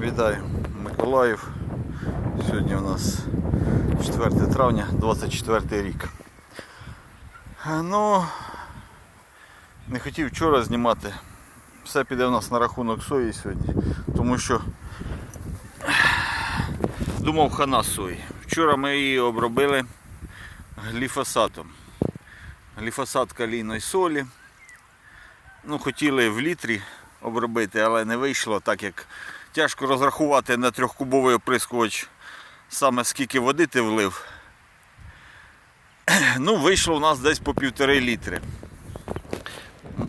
Вітаю, Миколаїв. Сьогодні у нас 4 травня, 24 рік. Е, Ну, не хотів вчора знімати. Все піде у нас на рахунок сої сьогодні, тому що думав хана сої. Вчора ми її обробили гліфосатом. Гліфосат калійної солі. Ну, хотіли в літрі обробити, але не вийшло, так як тяжко розрахувати на трьохкубовий оприскувач саме скільки води ти влив. Ну, вийшло у нас десь по півтори літри.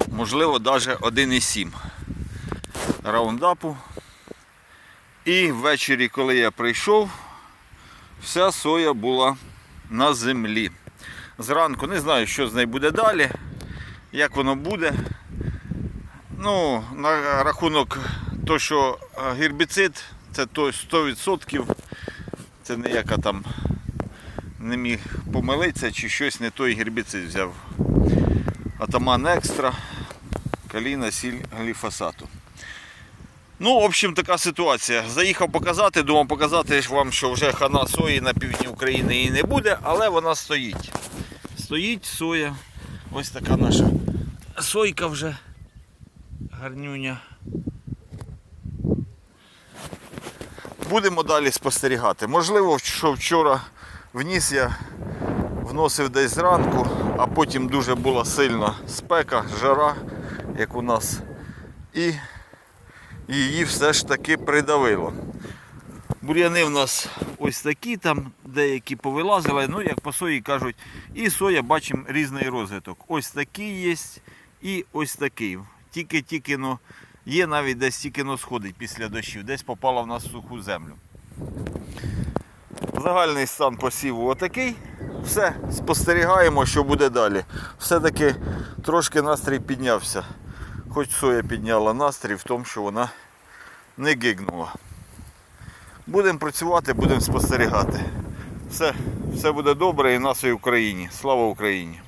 Можливо, навіть 1,7 раундапу. І ввечері, коли я прийшов, вся соя була на землі. Зранку не знаю, що з нею буде далі, як воно буде. Ну, на рахунок того, що е, гербіцид це той 100%. Це не яка там не міг помилитися чи щось не той гербіцид взяв. Атаман екстра, каліна, сіль гліфосату. Ну, в общем, така ситуація. Заїхав показати, думав показати вам, що вже хана сої на півдні України і не буде, але вона стоїть. Стоїть соя. Ось така наша сойка вже гарнюня. Будемо далі спостерігати. Можливо, що вчора вніс я вносив десь зранку, а потім дуже була сильна спека, жара, як у нас. І її все ж таки придавило. Бур'яни в нас ось такі, там деякі повилазили, ну як по сої кажуть, і соя бачимо різний розвиток. Ось такий є і ось такий. Тільки-тільки ну, є навіть десь тільки сходить після дощів, десь попала в нас суху землю. Загальний стан посіву отакий. Все, спостерігаємо, що буде далі. Все-таки трошки настрій піднявся. Хоч соя підняла настрій в тому, що вона не гигнула. Будемо працювати, будемо спостерігати. Все, все буде добре і нашій Україні. Слава Україні!